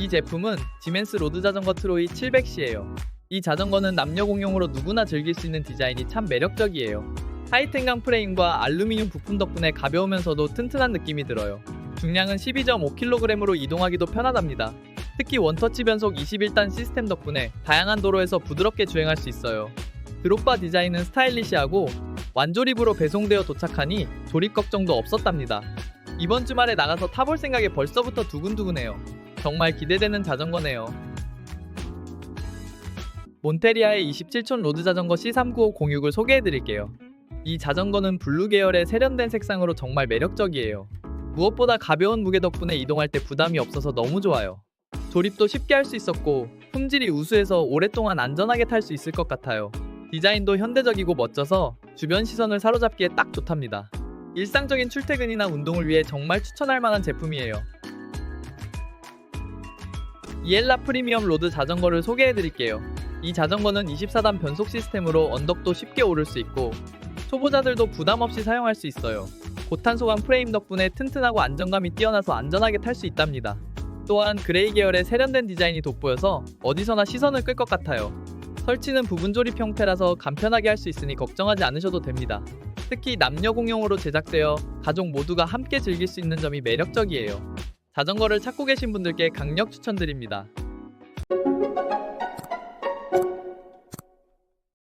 이 제품은 지멘스 로드 자전거 트로이 700C예요. 이 자전거는 남녀 공용으로 누구나 즐길 수 있는 디자인이 참 매력적이에요. 하이텐강 프레임과 알루미늄 부품 덕분에 가벼우면서도 튼튼한 느낌이 들어요. 중량은 12.5kg으로 이동하기도 편하답니다. 특히 원터치 변속 21단 시스템 덕분에 다양한 도로에서 부드럽게 주행할 수 있어요. 드롭바 디자인은 스타일리시하고 완조립으로 배송되어 도착하니 조립 걱정도 없었답니다. 이번 주말에 나가서 타볼 생각에 벌써부터 두근두근해요. 정말 기대되는 자전거네요. 몬테리아의 27촌 로드 자전거 C39506을 소개해드릴게요. 이 자전거는 블루 계열의 세련된 색상으로 정말 매력적이에요. 무엇보다 가벼운 무게 덕분에 이동할 때 부담이 없어서 너무 좋아요. 조립도 쉽게 할 수 있었고 품질이 우수해서 오랫동안 안전하게 탈 수 있을 것 같아요. 디자인도 현대적이고 멋져서 주변 시선을 사로잡기에 딱 좋답니다. 일상적인 출퇴근이나 운동을 위해 정말 추천할 만한 제품이에요. 이엘라 프리미엄 로드 자전거를 소개해 드릴게요. 이 자전거는 24단 변속 시스템으로 언덕도 쉽게 오를 수 있고 초보자들도 부담 없이 사용할 수 있어요. 고탄소감 프레임 덕분에 튼튼하고 안정감이 뛰어나서 안전하게 탈 수 있답니다. 또한 그레이 계열의 세련된 디자인이 돋보여서 어디서나 시선을 끌 것 같아요. 설치는 부분 조립 형태라서 간편하게 할 수 있으니 걱정하지 않으셔도 됩니다. 특히 남녀 공용으로 제작되어 가족 모두가 함께 즐길 수 있는 점이 매력적이에요. 자전거를 찾고 계신 분들께 강력 추천드립니다.